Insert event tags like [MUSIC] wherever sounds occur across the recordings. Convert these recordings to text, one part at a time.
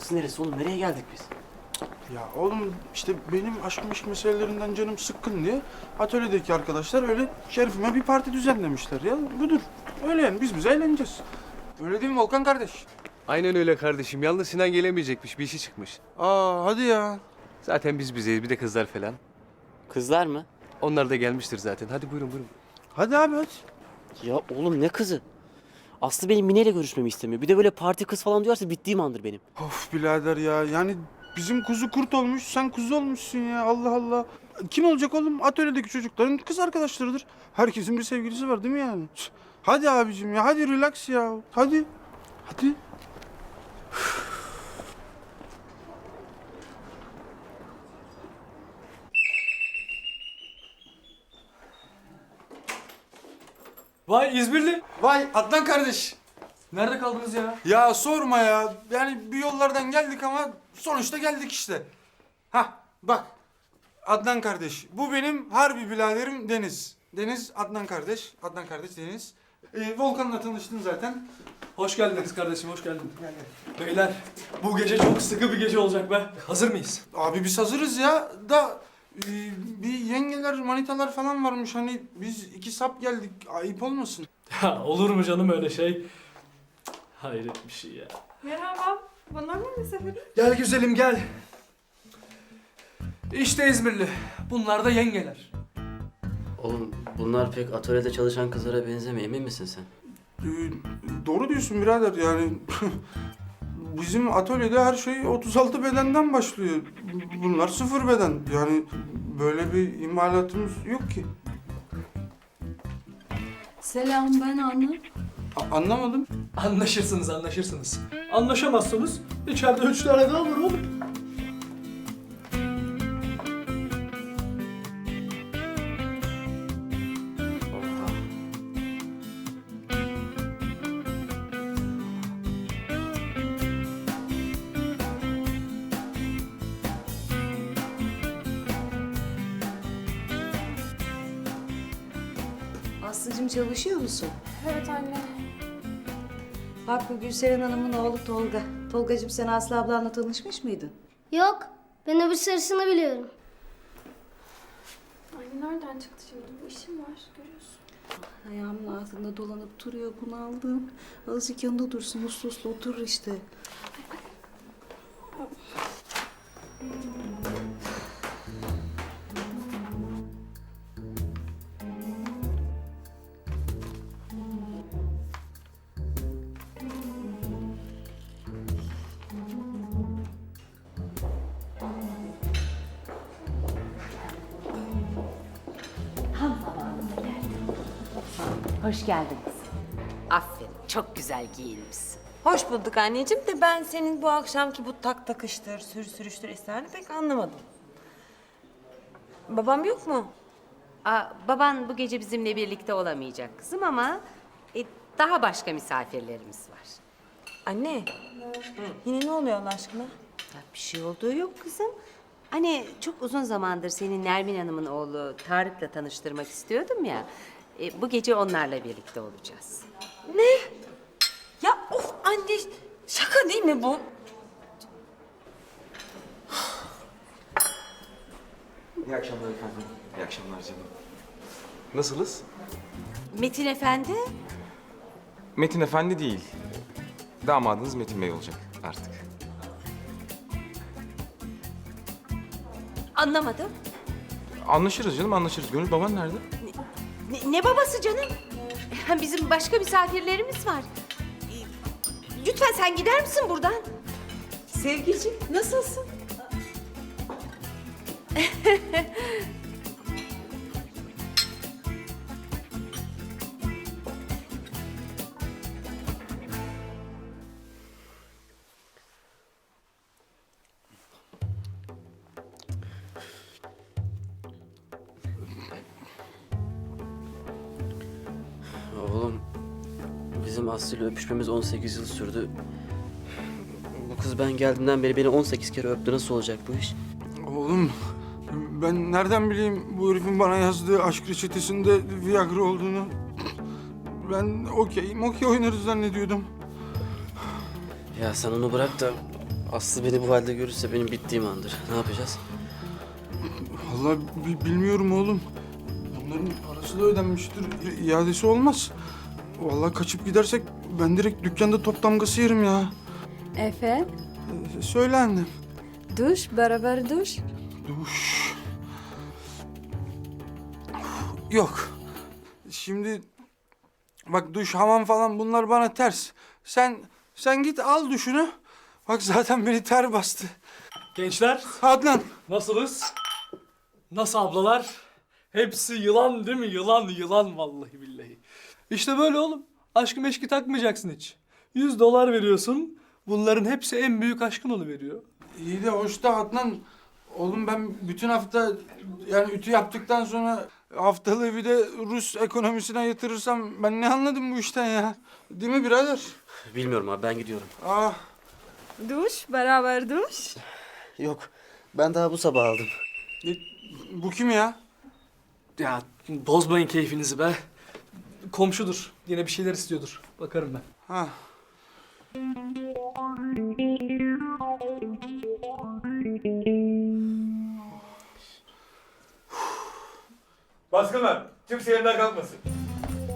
Burası neresi oğlum? Nereye geldik biz? Ya oğlum işte benim aşk meşk meselelerinden canım sıkkın diye atölyedeki arkadaşlar öyle şerifime bir parti düzenlemişler ya. Budur. Öyle yani biz biz eğleneceğiz. Öyle değil mi Volkan kardeş? Aynen öyle kardeşim. Yalnız Sinan gelemeyecekmiş. Bir işi çıkmış. Aa hadi ya. Zaten biz bizeyiz. Bir de kızlar falan. Kızlar mı? Onlar da gelmiştir zaten. Hadi buyurun buyurun. Hadi abi hadi. Ya oğlum ne kızı? Aslı benim Mine ile görüşmemi istemiyor. Bir de böyle parti kız falan diyorsa bittiğim andır benim. Of birader ya yani bizim kuzu kurt olmuş sen kuzu olmuşsun ya Allah Allah. Kim olacak oğlum? Atölyedeki çocukların kız arkadaşlarıdır. Herkesin bir sevgilisi var değil mi yani? Hadi abicim ya hadi relax ya. Hadi. Hadi. Vay İzmirli. Vay Adnan kardeş. Nerede kaldınız ya? Ya sorma ya. Yani bir yollardan geldik ama sonuçta geldik işte. Hah bak. Adnan kardeş. Bu benim harbi biraderim Deniz. Deniz Adnan kardeş. Adnan kardeş Deniz. Ee, Volkan'la tanıştın zaten. Hoş geldiniz kardeşim, hoş geldin. Beyler, bu gece çok sıkı bir gece olacak be. Hazır mıyız? Abi biz hazırız ya. Da bir yengeler, manitalar falan varmış. Hani biz iki sap geldik. Ayıp olmasın. Ya olur mu canım öyle şey? Hayret bir şey ya. Merhaba. Bunlar mı misafir? Gel güzelim gel. İşte İzmirli. Bunlar da yengeler. Oğlum bunlar pek atölyede çalışan kızlara benzemiyor. Emin misin sen? Ee, doğru diyorsun birader yani. [LAUGHS] Bizim atölyede her şey 36 bedenden başlıyor. Bunlar sıfır beden. Yani böyle bir imalatımız yok ki. Selam ben Anna. A- anlamadım. Anlaşırsınız, anlaşırsınız. Anlaşamazsanız içeride üç tane daha var oğlum. Çalışıyor musun? Evet anne. Bak bu Gülseren Hanım'ın oğlu Tolga. Tolgacığım sen Aslı ablanla tanışmış mıydın? Yok. Ben öbür sarısını biliyorum. Anne nereden çıktı şimdi? Bu işim var görüyorsun. Ayağımın altında dolanıp duruyor bunaldım. Azıcık yanında dursun uslu uslu oturur işte. Hoş geldiniz. Aferin, çok güzel giyinmişsin. Hoş bulduk anneciğim de ben senin bu akşamki bu tak takıştır, sür sürüştür esnerini pek anlamadım. Babam yok mu? Aa, baban bu gece bizimle birlikte olamayacak kızım ama e, daha başka misafirlerimiz var. Anne, yine ne oluyor Allah aşkına? Ya bir şey olduğu yok kızım. Hani çok uzun zamandır senin Nermin Hanım'ın oğlu Tarık'la tanıştırmak istiyordum ya. E, bu gece onlarla birlikte olacağız. Ya of anne, şaka değil mi bu? İyi akşamlar efendim. İyi akşamlar canım. Nasılız? Metin Efendi, Metin Efendi değil. Damadınız Metin Bey olacak artık. anlamadım. Anlaşırız canım anlaşırız. Gönül baban nerede? Ne, ne babası canım? Bizim başka misafirlerimiz var. Lütfen sen gider misin buradan? Sevgiliciğim, nasılsın? [LAUGHS] bizim Aslı ile öpüşmemiz 18 yıl sürdü. Bu kız ben geldiğimden beri beni 18 kere öptü. Nasıl olacak bu iş? Oğlum ben nereden bileyim bu herifin bana yazdığı aşk reçetesinde Viagra olduğunu. Ben okeyim okey oynarız zannediyordum. Ya sen onu bırak da Aslı beni bu halde görürse benim bittiğim andır. Ne yapacağız? Vallahi bi- bilmiyorum oğlum. Bunların parası da ödenmiştir. İadesi olmaz. Vallahi kaçıp gidersek ben direkt dükkanda top damgası yerim ya. Efe, Ee, Söyle annem. duş, beraber duş. Duş. Yok. Şimdi bak duş, hamam falan bunlar bana ters. Sen sen git al duşunu. Bak zaten beni ter bastı. Gençler Adnan. nasılız? Nasıl ablalar? Hepsi yılan değil mi? Yılan yılan vallahi billahi. İşte böyle oğlum. Aşkı meşki takmayacaksın hiç. 100 dolar veriyorsun. Bunların hepsi en büyük aşkın onu veriyor. İyi de hoş da Adnan. Oğlum ben bütün hafta yani ütü yaptıktan sonra haftalığı bir de Rus ekonomisine yatırırsam ben ne anladım bu işten ya? Değil mi birader? Bilmiyorum abi ben gidiyorum. Ah. Duş, beraber duş. Yok ben daha bu sabah aldım. e, Bu kim ya? Ya bozmayın keyfinizi be. Komşudur. Yine bir şeyler istiyordur. Bakarım ben. Ha. Baskın var. Kimse yerinden kalkmasın.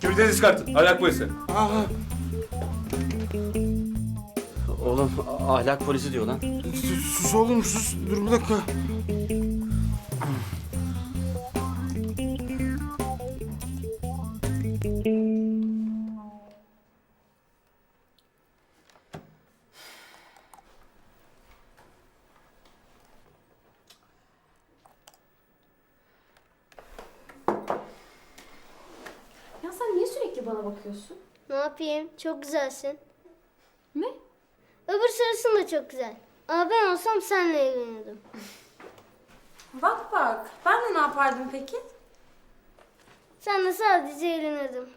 Kimse çıkartın. Ahlak polisi. Aha. Oğlum ahlak polisi diyor lan. Sus, sus oğlum sus. Dur bir dakika. Bana bakıyorsun? Ne yapayım? Çok güzelsin. Ne? Öbür sarısın da çok güzel. Ama ben olsam seninle evlenirdim. [LAUGHS] Bak bak. Ben de ne yapardım peki? Senle sadece eğlenirdim.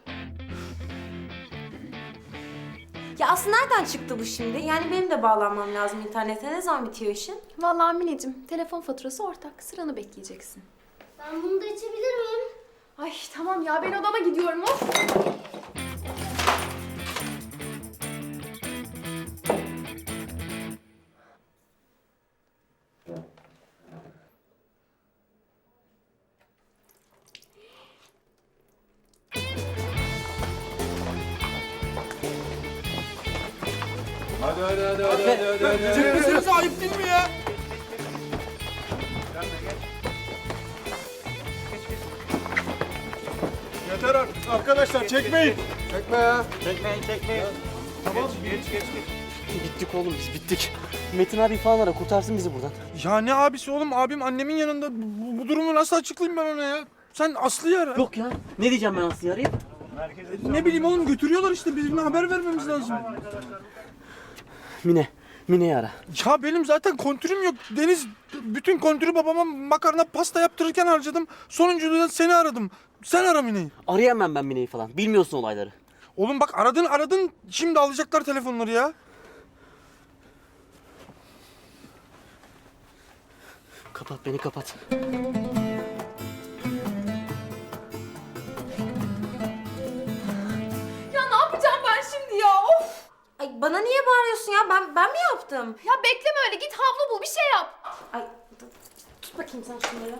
Ya aslında nereden çıktı bu şimdi? Yani benim de bağlanmam lazım internete. Ne zaman bitiyor işin? Vallahi Mineciğim, telefon faturası ortak. Sıranı bekleyeceksin. Ben bunu da içebilir miyim? Ay tamam ya ben odama gidiyorum. Of. Hadi hadi hadi hadi hadi hadi. hadi. Çekmeseniz ayıp değil mi ya? Yeter artık. Arkadaşlar çekmeyin. Çekme ya. Çekmeyin çekmeyin. Tamam geç geç geç. Bittik oğlum biz bittik. Metin abi falan ara kurtarsın bizi buradan. Ya ne abisi oğlum? Abim annemin yanında. Bu, bu durumu nasıl açıklayayım ben ona ya? Sen Aslı'yı ara. Yok ya. Ne diyeceğim ben Aslı'ya arayıp? Ne bileyim oğlum götürüyorlar işte. Bizim haber vermemiz lazım. Mine. Mine'yi ara. Ya benim zaten kontürüm yok. Deniz bütün kontürü babama makarna pasta yaptırırken harcadım. Sonuncuda da seni aradım. Sen ara Mine'yi. Arayamam ben Mine'yi falan. Bilmiyorsun olayları. Oğlum bak aradın aradın. Şimdi alacaklar telefonları ya. Kapat beni kapat. Bana niye bağırıyorsun ya? Ben ben mi yaptım? Ya bekleme öyle git havlu bul bir şey yap. Ay tut bakayım sen şunları.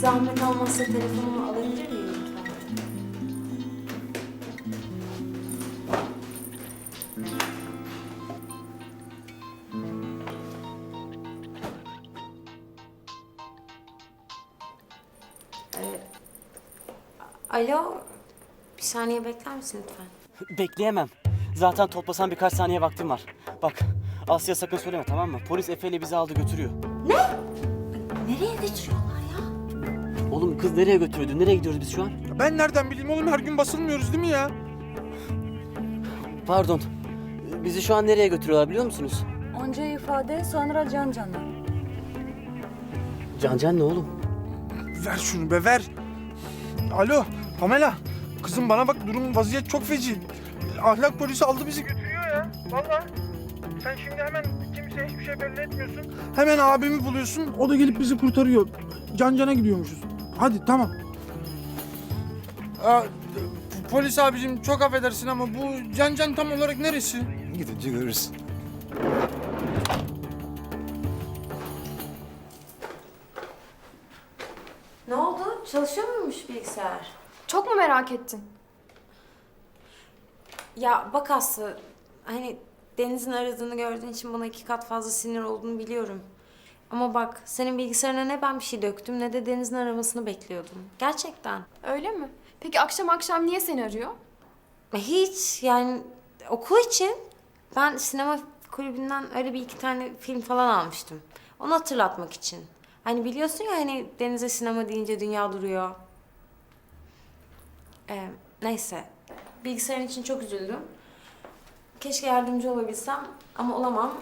Zahmet olmazsa telefonumu alabilir miyim lütfen? Ee, Alo, bir saniye bekler misin lütfen? Bekleyemem. Zaten toplasan birkaç saniye vaktim var. Bak Asya sakın söyleme tamam mı? Polis Efe ile bizi aldı götürüyor. Nereye götürüyorlar? Oğlum kız nereye götürüyordu? Nereye gidiyoruz biz şu an? Ben nereden bileyim oğlum her gün basılmıyoruz değil mi ya? Pardon. Bizi şu an nereye götürüyorlar biliyor musunuz? Onca ifade sonra can cana. Can Can ne oğlum? Ver şunu be ver. Alo Pamela. Kızım bana bak durum vaziyet çok feci. Ahlak polisi aldı bizi götürüyor ya. Vallahi. Sen şimdi hemen kimseye hiçbir şey belli etmiyorsun. Hemen abimi buluyorsun. O da gelip bizi kurtarıyor. Can cana gidiyormuşuz. Hadi tamam. Aa, polis abicim çok affedersin ama bu can can tam olarak neresi? Gidince görürsün. Ne oldu? Çalışıyor muymuş bilgisayar? Çok mu merak ettin? Ya bak Aslı, hani Deniz'in aradığını gördüğün için bana iki kat fazla sinir olduğunu biliyorum. Ama bak senin bilgisayarına ne ben bir şey döktüm ne de Deniz'in aramasını bekliyordum. Gerçekten. Öyle mi? Peki akşam akşam niye seni arıyor? E, Hiç yani okul için ben sinema kulübünden öyle bir iki tane film falan almıştım. Onu hatırlatmak için. Hani biliyorsun ya hani Deniz'e sinema deyince dünya duruyor. Ee, neyse. Bilgisayarın için çok üzüldüm. Keşke yardımcı olabilsem ama olamam.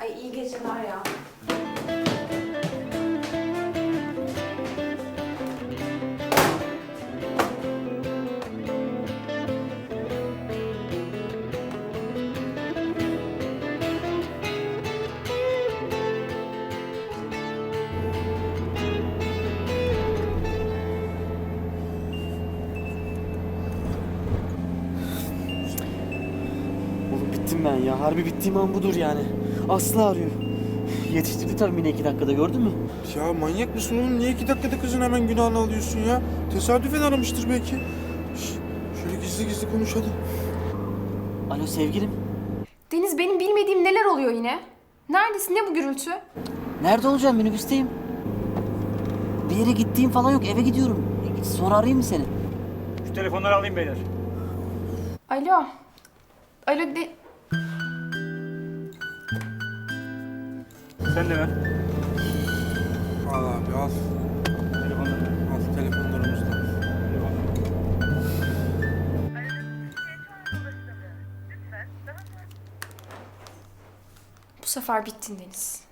Ay iyi geceler ya. Bittim ben ya. Harbi bittiğim an budur yani. Aslı arıyor. Yetiştirdi tabii yine iki dakikada gördün mü? Ya manyak mısın oğlum? Niye iki dakikada kızın hemen günahını alıyorsun ya? Tesadüfen aramıştır belki. Şş, şöyle gizli gizli konuşalım. Alo sevgilim. Deniz benim bilmediğim neler oluyor yine? Neredesin? Ne bu gürültü? Nerede olacağım? Minibüsteyim. Bir yere gittiğim falan yok. Eve gidiyorum. E, Sonra arayayım mı seni? Şu telefonları alayım beyler. Alo. Alo de... Sen de ver. Al abi al. Telefonları. Al telefonlarımızda. Bu sefer bittin Deniz.